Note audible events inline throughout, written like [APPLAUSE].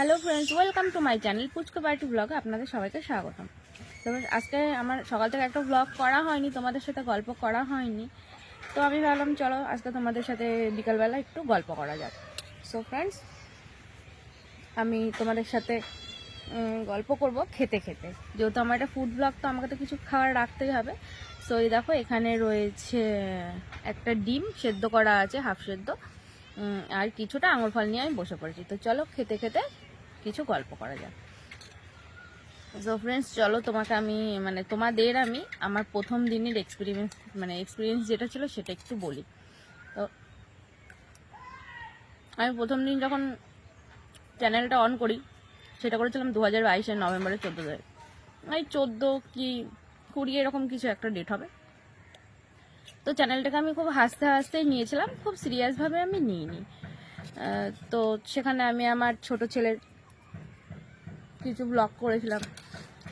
Hello friends welcome to my channel Puchko party ব্লগে আপনাদের সবাইকে স্বাগতম। তো আজকে আমার সকাল থেকে একটা ব্লগ করা হয়নি, তোমাদের সাথে গল্প করা হয়নি। তো আমি ভাবলাম, চলো আজকে তোমাদের সাথে বিকালবেলা একটু গল্প করা যাক। সো ফ্রেন্ডস আমি তোমাদের সাথে গল্প করব খেতে খেতে। যেহেতু আমার একটা ফুড ব্লগ তো আমাকে তো কিছু খাবার রাখতেই হবে। সো এই দেখো, এখানে রয়েছে একটা ডিম, সেদ্ধ করা আছে, হাফ সেদ্ধ। আর কিছুটা আঙুর ফল নিয়ে আমি বসে পড়েছি। তো চলো খেতে খেতে কিছু গল্প করা যাক। সো ফ্রেন্ডস চলো তোমাকে আমি মানে তোমাদের আমি আমার প্রথম দিনের এক্সপিরিয়েন্স মানে এক্সপিরিয়েন্স যেটা ছিল সেটা একটু বলি। তো আমি প্রথম দিন যখন চ্যানেলটা অন করি, সেটা করেছিলাম দু হাজার বাইশের নভেম্বরের চোদ্দ তারিখ এই চোদ্দ কি কুড়ি এরকম কিছু একটা ডেট হবে। তো চ্যানেলটাকে আমি খুব হাসতে হাসতেই নিয়েছিলাম, খুব সিরিয়াসভাবে আমি নিইনি। তো সেখানে আমি আমার ছোট ছেলের কিছু ব্লগ করেছিলাম।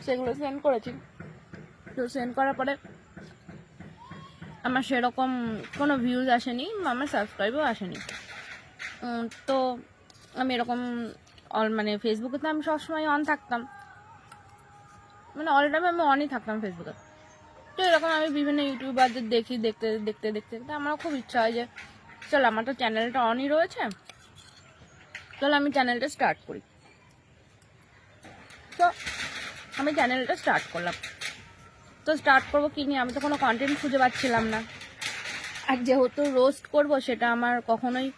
সেগুলো সেন্ড করেছি। তো সেন্ড করার পরে আমার সেরকম কোনো ভিউজ আসেনি, আমার সাবস্ক্রাইবও আসেনি। তো আমি এরকম অল মানে ফেসবুকে তো আমি সবসময় অন থাকতাম। মানে অল টাইম আমি অনই থাকতাম ফেসবুকে তো এরকম আমি বিভিন্ন ইউটিউবারদের দেখি, দেখতে দেখতে দেখতে দেখতে আমারও খুব ইচ্ছা হয় যে, চল আমার তো চ্যানেলটা অনই রয়েছে। চল আমি চ্যানেলটা স্টার্ট করি তো আমি চ্যানেলটা স্টার্ট করলাম। তো স্টার্ট করব কি নিয়ে? আমি তো কোনো কন্টেন্ট খুঁজে পাচ্ছিলাম না। আর যেহেতু রোস্ট করব, সেটা আমার কখনোই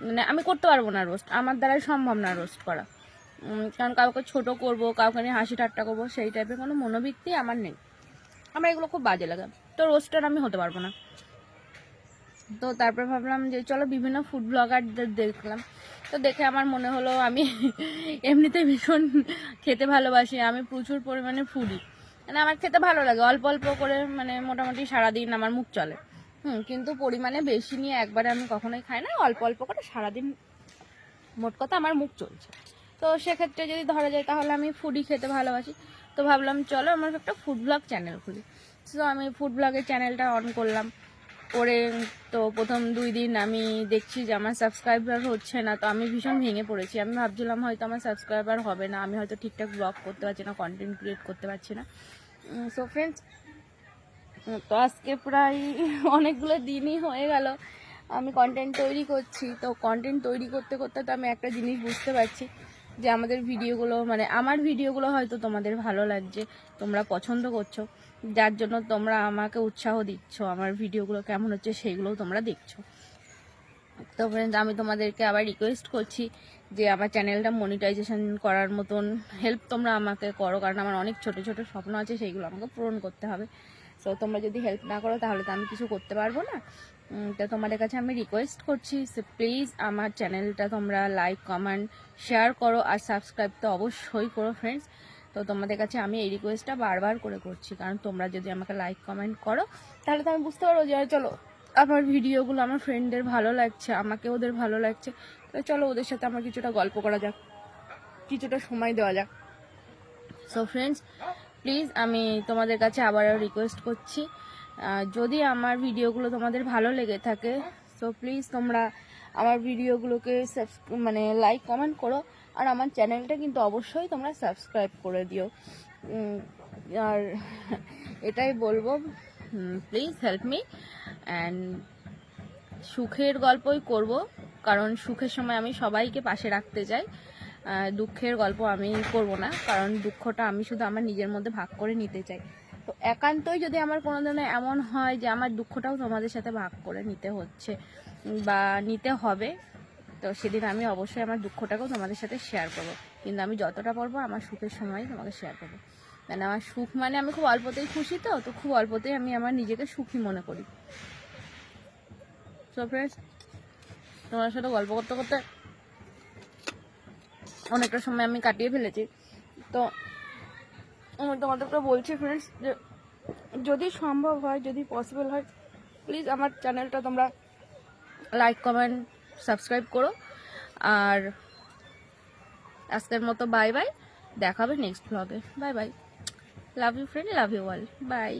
মানে আমি করতে পারব না রোস্ট আমার দ্বারাই সম্ভব না রোস্ট করা। কারণ কাউকে ছোট করব, কাউকে নিয়ে হাসি ঠাট্টা করব, সেই টাইপের কোনো মনোবৃত্তি আমার নেই। আমার এগুলো খুব বাজে লাগে। তো রোস্টার আমি হতে পারব না। তো তারপর ভাবলাম যে, চলো বিভিন্ন ফুড ব্লগারদের দেখলাম। তো দেখে আমার মনে হলো আমি এমনিতে ভীষণ খেতে ভালোবাসি, আমি প্রচুর পরিমাণে ফুডি মানে আমার খেতে ভালো লাগে, অল্প অল্প করে মানে মোটামুটি সারাদিন আমার মুখ চলে। হুম, কিন্তু পরিমাণে বেশি নিয়ে একবারে আমি কখনোই খাই না, অল্প অল্প করে সারাদিন মোট কথা আমার মুখ চলছে। তো সেক্ষেত্রে যদি ধরা যায় তাহলে আমি ফুডই খেতে ভালোবাসি। তো ভাবলাম চলো আমার একটা ফুড ব্লগ চ্যানেল খুলি। তো আমি ফুড ব্লগের চ্যানেলটা অন করলাম। করে তো প্রথম দুই দিন আমি দেখছি যে আমার সাবস্ক্রাইবার হচ্ছে না, তো আমি ভীষণ ভেঙে পড়েছি। আমি ভাবছিলাম হয়তো আমার সাবস্ক্রাইবার হবে না, আমি হয়তো ঠিকঠাক ব্লগ করতে পারছি না কন্টেন্ট ক্রিয়েট করতে পারছি না। সো ফ্রেন্ডস তো আজকে প্রায় অনেকগুলো দিনই হয়ে গেল, আমি কন্টেন্ট তৈরি করছি। তো কন্টেন্ট তৈরি করতে করতে তো আমি একটা জিনিস বুঝতে পারছি যে আমাদের ভিডিওগুলো মানে আমার ভিডিওগুলো হয়তো তোমাদের ভালো লাগছে, তোমরা পছন্দ করছ, যার জন্য তোমরা আমাকে উৎসাহ দিচ্ছ, আমার ভিডিওগুলো কেমন হচ্ছে সেইগুলোও তোমরা দেখছ। তো আমি তোমাদেরকে আবার রিকোয়েস্ট করছি যে আমার চ্যানেলটা মনিটাইজেশন করার মতন হেল্প তোমরা আমাকে করো, কারণ আমার অনেক ছোট ছোট স্বপ্ন আছে, সেইগুলো আমাকে পূরণ করতে হবে। সো তোমরা যদি হেল্প না করো, তাহলে তো আমি কিছু করতে পারব না। তো তোমাদের কাছে আমি রিকোয়েস্ট করছি প্লিজ আমার চ্যানেলটা তোমরা লাইক কমেন্ট শেয়ার করো আর সাবস্ক্রাইব তো অবশ্যই করো ফ্রেন্ডস তো তোমাদের কাছে আমি এই রিকোয়েস্টটা বারবার করে করছি, কারণ তোমরা যদি আমাকে লাইক কমেন্ট করো, তাহলে তো আমি বুঝতে পারব যে চলো, আমার ভিডিওগুলো আমার ফ্রেন্ডদের ভালো লাগছে, আমাকে ওদের ভালো লাগছে। তো চলো ওদের সাথে আমার কিছুটা গল্প করা যাক, কিছুটা সময় দেওয়া যাক। সো ফ্রেন্ডস প্লিজ আমি তোমাদের কাছে আবারও রিকোয়েস্ট করছি যদি আমার ভিডিওগুলো তোমাদের ভালো লেগে থাকে সো প্লিজ তোমরা আমার ভিডিওগুলোকে মানে লাইক কমেন্ট করো, আর আমার চ্যানেলটা কিন্তু অবশ্যই তোমরা সাবস্ক্রাইব করে দিও। আর [LAUGHS] এটাই বলব প্লিজ হেল্প মি অ্যান্ড সুখের গল্পই করব, কারণ সুখের সময় আমি সবাইকে পাশে রাখতে চাই। দুঃখের গল্প আমি করব না, কারণ দুঃখটা আমি শুধু আমার নিজের মধ্যে ভাগ করে নিতে চাই। তো একান্তই যদি আমার কোনো দিনে এমন হয় যে আমার দুঃখটাও তোমাদের সাথে ভাগ করে নিতে হচ্ছে বা নিতে হবে, তো সেদিন আমি অবশ্যই আমার দুঃখটাকেও তোমাদের সাথে শেয়ার করব। কিন্তু আমি যতটা পারব আমার সুখের সময় তোমাকে শেয়ার করব। মানে আমার সুখ মানে আমি খুব অল্পতেই খুশি তো তো খুব অল্পতেই আমি আমার নিজেকে সুখী মনে করি। সো ফ্রেন্ডস তোমার সাথে গল্প করতে করতে অনেকটা সময় আমি কাটিয়ে ফেলেছি। তো আমি তোমাদেরকে বলছি ফ্রেন্ডস যে যদি সম্ভব হয়, যদি পসিবল হয় প্লিজ আমার চ্যানেলটা তোমরা লাইক কমেন্ট সাবস্ক্রাইব করো। আর আজকের মতো বাই বাই দেখাবে নেক্সট ব্লগে bye bye love you friend love you all bye